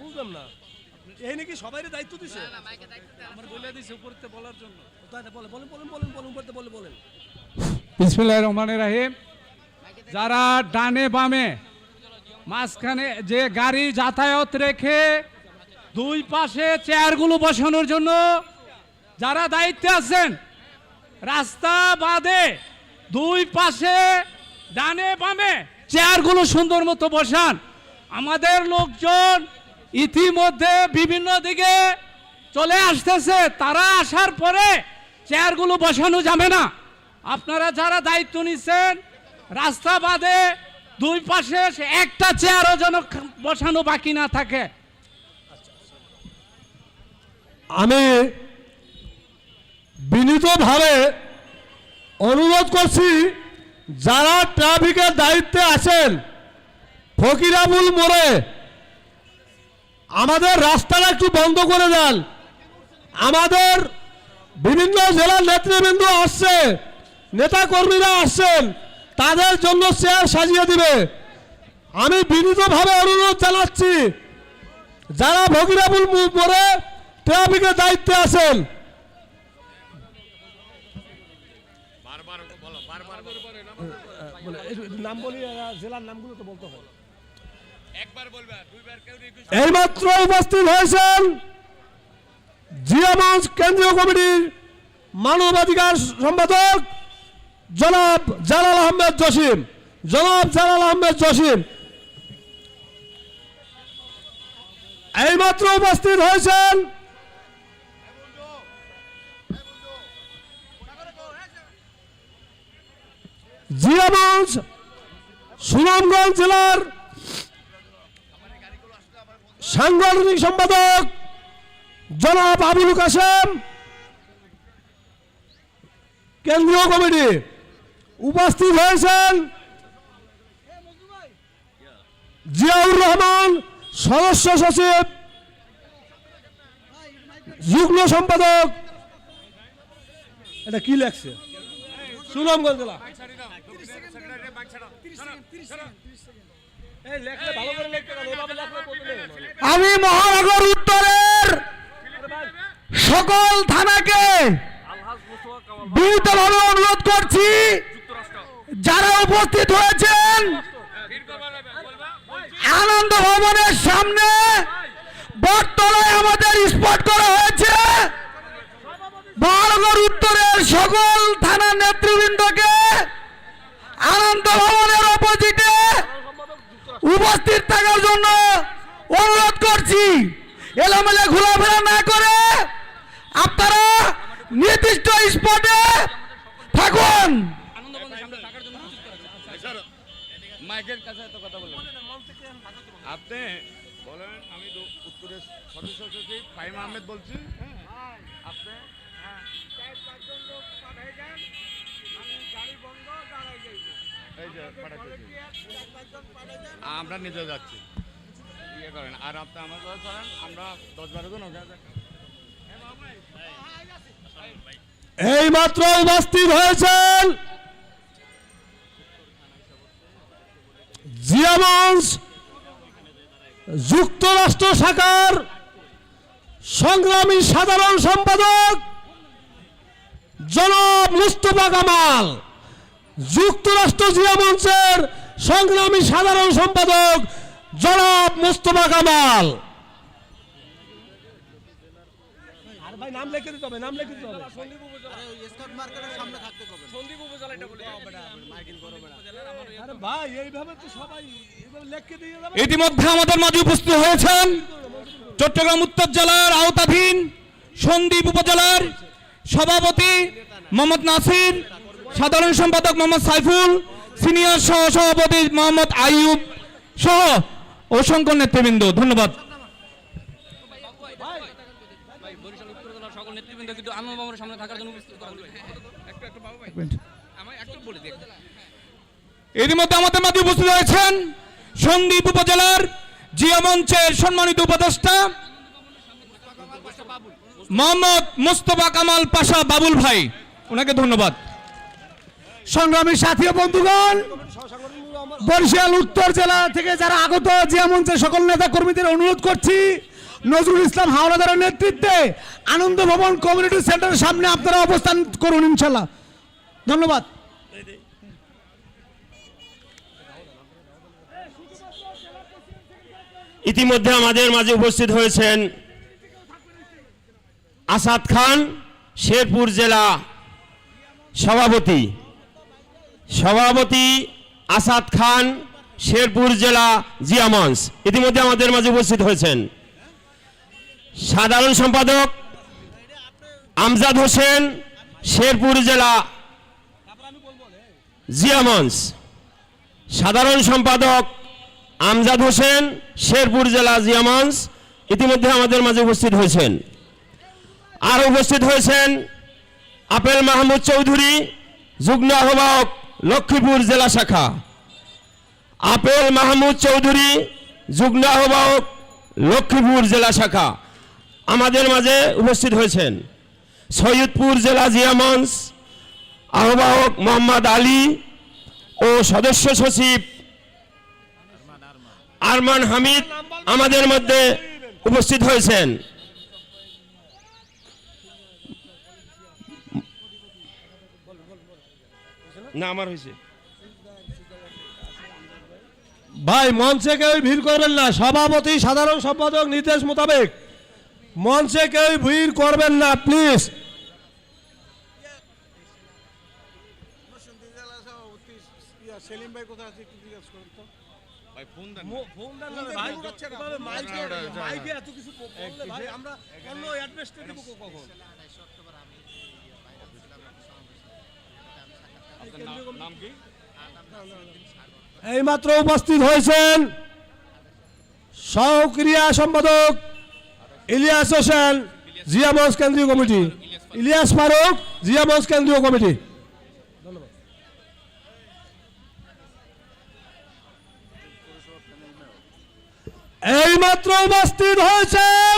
বুঝলাম না। এই নাকি সবাই দায়িত্ব দিছে? আমার বলে দিছে উপরতে বলার জন্য। বলেন বলেন বলেন বলেন বলেন বলতে বলে বলেন। বিসমুল্লাহ রহমান রাহিম। যারা ডানে বামে মাঝখানে যে গাড়ি যাতায়াত রেখে দুই পাশে চেয়ারগুলো বসানোর জন্য যারা দায়িত্বে আছেন রাস্তা বাদে দুই পাশে ডানে বামে চেয়ারগুলো সুন্দর মতো বসান। আমাদের লোকজন ইতিমধ্যে বিভিন্ন দিকে চলে আসতেছে। তারা আসার পরে চেয়ারগুলো বসানো যাবে না। আপনারা যারা দায়িত্ব নিচ্ছেন, রাস্তা বাদে দুই পাশে একটা চেয়ারও যেন বসানো বাকি না থাকে। আমি বিনীতভাবে অনুরোধ করছি, যারা ট্রাফিকের দায়িত্বে আছেন ফকিরাবুল মোড়ে আমাদের রাস্তাটা একটু বন্ধ করে দেন। আমাদের বিভিন্ন জেলার নেতৃবৃন্দ আসছে নেতা কর্মীরা আসছেন তাদের জন্য চেয়ার সাজিয়ে দিবে। আমি বিনীতভাবে অনুরোধ জানাচ্ছি যারা ভগিরাবুল মোড়ে ট্রাফিকের দায়িত্বে আছেন। নাম বলি জেলার নামগুলো তো বলতে হয়। এইমাত্র উপস্থিত হয়েছেন জিয়ামঞ্চ কেন্দ্রীয় কমিটির মানবাধিকার সম্পাদক জনাব জালাল আহমেদ জসিম। জনাব জালাল আহমেদ জসিম। এইমাত্র উপস্থিত হয়েছেন জিয়ামঞ্চ সুনামগঞ্জ জেলার সাংগঠনিক সম্পাদক জনাব আবুল কাসেম কেন্দ্রীয় কমিটি উপস্থিত হয়েছেন জিয়াউর রহমান, সদস্য সচিব, যুগ্ম সম্পাদক। এটা কি লেখছে? সুনামগঞ্জ জেলা। আমি মহানগর উত্তরের সকল থানাকে বিনীতভাবে অনুরোধ করছি যারা উপস্থিত হয়েছেন আনন্দ ভবনের সামনে বটতলায় আমাদের স্পট করা হয়েছে। মহানগর উত্তরের সকল থানা নেতৃবৃন্দকে আনন্দ ভবনের অপোজিটে উপস্থিত থাকার জন্য অনুরোধ করছি এলোমেলে ঘোরাফেরা না করে আপনারা নির্দিষ্ট স্পটে থাকুন। মাইকের কাছে এত কথা বলেন আপনি বলেন আমি উত্তরের সদস্য সচিব ফাহিম আহমেদ বলছি। হ্যাঁ আপনি হ্যাঁ। এই যে পাঠাচ্ছি আমরা নিজে যাচ্ছি। ইয়ে করেন আর আপনি আমার কথা করেন আমরা দশ বারো জন এই মাত্র উপস্থিত হয়েছেন জিয়ামঞ্চ যুক্তরাষ্ট্র শাখার সংগ্রামী সাধারণ সম্পাদক জনাব মুস্তফা কামাল। যুক্তরাষ্ট্র জিয়া মঞ্চের সংগ্রামী সাধারণ সম্পাদক জনাব মুস্তফা কামাল। নাম লিখে দিতে হবে নাম লিখে দিতে হবে। আরে ভাই এইভাবে তো সবাই এইভাবে লিখে দিয়ে যাবে। ইতিমধ্যে আমাদের মাঝে উপস্থিত হয়েছেন চট্টগ্রাম উত্তর জেলার আওতাধীন সন্দ্বীপ উপজেলার সভাপতি মোহাম্মদ নাসির সাধারণ সম্পাদক মোহাম্মদ সাইফুল, সিনিয়র সহ সভাপতি মোহাম্মদ আইয়ুব সহ অসংখ্য নেতৃবৃন্দ, ধন্যবাদ। দিই ইতিমধ্যে আমাদের মাঝে উপস্থিত হয়েছেন সন্দ্বীপ উপজেলার জিয়া মঞ্চের সম্মানিত উপদেষ্টা মোহাম্মদ মুস্তফা কামাল পাশা বাবুল ভাই। ওনাকে ধন্যবাদ। সংগ্রামী সাথী ও বন্ধুগণ, বরিশাল, উত্তর জেলা থেকে যারা আগত জিয়া মঞ্চের সকল নেতা কর্মীদের অনুরোধ করছি, নজরুল ইসলাম হাওলাদারের নেতৃত্বে আনন্দ ভবন কমিউনিটি সেন্টারের সামনে আপনারা অবস্থান করুন, ইনশাল্লাহ। ধন্যবাদ। ইতিমধ্যে আমাদের মাঝে উপস্থিত হয়েছেন আসাদ খান, শেরপুর জেলা সভাপতি। সভাপতি আসাদ খান, শেরপুর জেলা জিয়ামঞ্চ ইতিমধ্যে আমাদের মাঝে উপস্থিত হয়েছেন। সাধারণ সম্পাদক আমজাদ হোসেন, শেরপুর জেলা জিয়ামঞ্চ সাধারণ সম্পাদক আমজাদ হোসেন, শেরপুর জেলা জিয়ামঞ্চ ইতিমধ্যে আমাদের মাঝে উপস্থিত হয়েছেন। আর উপস্থিত হয়েছেন আপেল মাহমুদ চৌধুরী, যুগ্ম আহ্বায়ক লক্ষ্মীপুর জেলা শাখা। আপেল মাহমুদ চৌধুরী, যুগ্ম আহ্বায়ক লক্ষ্মীপুর জেলা শাখা। আমাদের মাঝে উপস্থিত হয়েছেন সৈয়দপুর জেলা জিয়ামঞ্চ আহ্বায়ক মোহাম্মদ আলী ও সদস্য সচিব আরমান হামিদ আমাদের মধ্যে উপস্থিত হয়েছেন। না আমার হয়েছে। ভাই মঞ্চে কেউ ভিড় করবেন না। সভাপতি সাধারণ সম্পাদক নির্দেশ মোতাবেক। মঞ্চে কেউ ভিড় করবেন না প্লিজ। ভাই। ফোন দেন নাম কি এইমাত্র উপস্থিত হয়েছেন সহক্রিয়া সম্পাদক ইলিয়াস হোসেন জিয়ামঞ্চ কেন্দ্রীয় কমিটি। ইলিয়াস ফারুক জিয়ামঞ্চ কেন্দ্রীয় কমিটি। এইমাত্র উপস্থিত হয়েছেন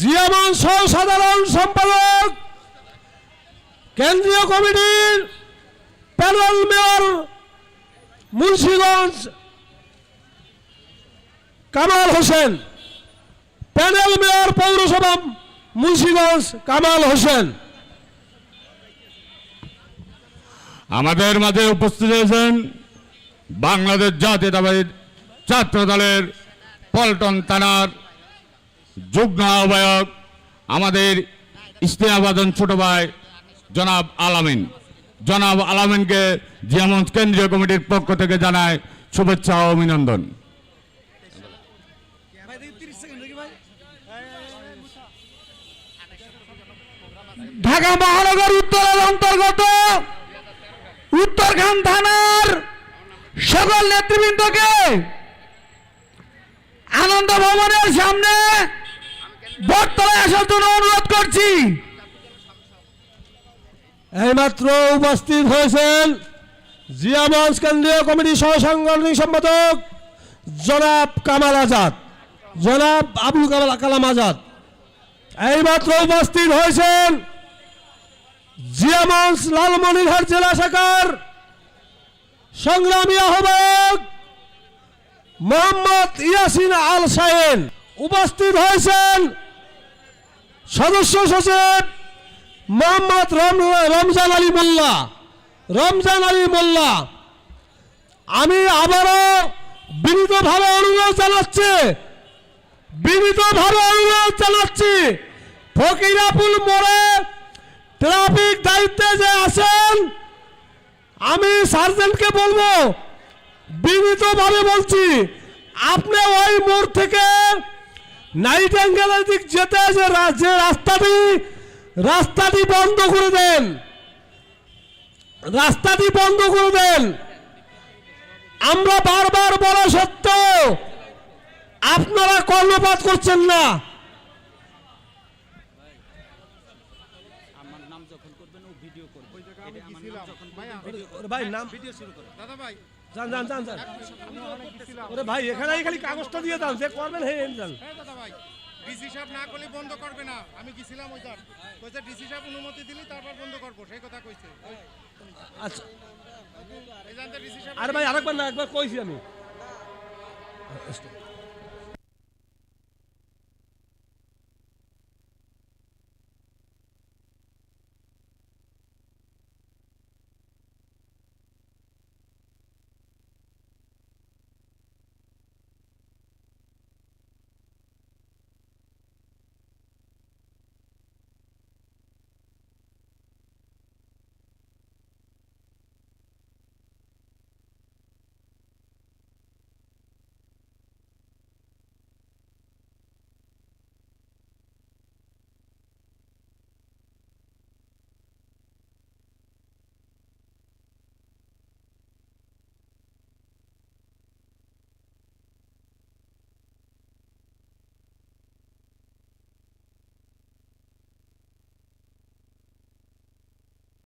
জিয়ামঞ্চ সহ সাধারণ সম্পাদক কেন্দ্রীয় কমিটির panel mayor Munshiganj Kamal Hossain. Panel mayor পৌরসভা মুন্সিগঞ্জ কামাল হোসেন। আমাদের মাঝে উপস্থিত হয়েছেন বাংলাদেশ জাতীয়তাবাদী ছাত্র দলের পল্টন থানার যুগ্ম আহ্বায়ক, আমাদের ইস্তেমাবাদন ছোট ভাই জনাব আলামিন। জনাব আলামিনকে জিয়ামঞ্চ কেন্দ্রীয় কমিটির পক্ষ থেকে জানায় শুভেচ্ছা ও অভিনন্দন। ঢাকা মহানগর উত্তরের অন্তর্গত উত্তরখান থানার সকল নেতৃবৃন্দকে আনন্দ ভবনের সামনে বটতলায় আসার জন্য অনুরোধ করছি। এইমাত্র উপস্থিত হয়েছেন জিয়ামঞ্চ কেন্দ্রীয় কমিটি সহ সাংগঠনিক সম্পাদক জনাব কামাল আজাদ। জনাব আবুল কামাল কালাম আজাদ। এইমাত্র উপস্থিত হয়েছেন জিয়ামঞ্চ লালমনিরহাট জেলা শাখার সংগ্রামী আহ্বায়ক মোহাম্মদ ইয়াসিন আল সাহেন উপস্থিত হয়েছেন সদস্য সচিব মোহাম্মদ রম- রমজান আলী মোল্লা। রমজান আলী মোল্লা। আমি আবারও বিনীতভাবে অনুরোধ জানাচ্ছি, বিনীতভাবে অনুরোধ জানাচ্ছি, ফকিরাপুল মোড়ে ট্রাফিক দায়িত্বে যে আছেন, আমি সার্জেন্টকে বলব, বিনীতভাবে বলছি, আপনি ওই মোড় থেকে নাইট অ্যাঙ্গেলের দিক যেতে যে রাস্তাটি রাস্তাটি বন্ধ করে দেন। রাস্তাটি বন্ধ করে দেন। আমরা বারবার বলা সত্ত্বেও আপনারা কর্ণপাত করছেন না। ভাই নাম ভিডিও শুরু করো। দাদা ভাই যান যান যান যান। ওরে ভাই এখানে খালি কাগজটা দিয়ে দাও যে করবেন হে যান। ডিসি সাহেব না করলে বন্ধ করবে না। আমি গেছিলাম ওইটার কইছে ডিসি সাহেব অনুমতি দিলি তারপর বন্ধ করব। সেই কথা কইছে। আচ্ছা। এই জানতে ডিসি সাহেব আরে ভাই আরেকবার না একবার কইছি আমি।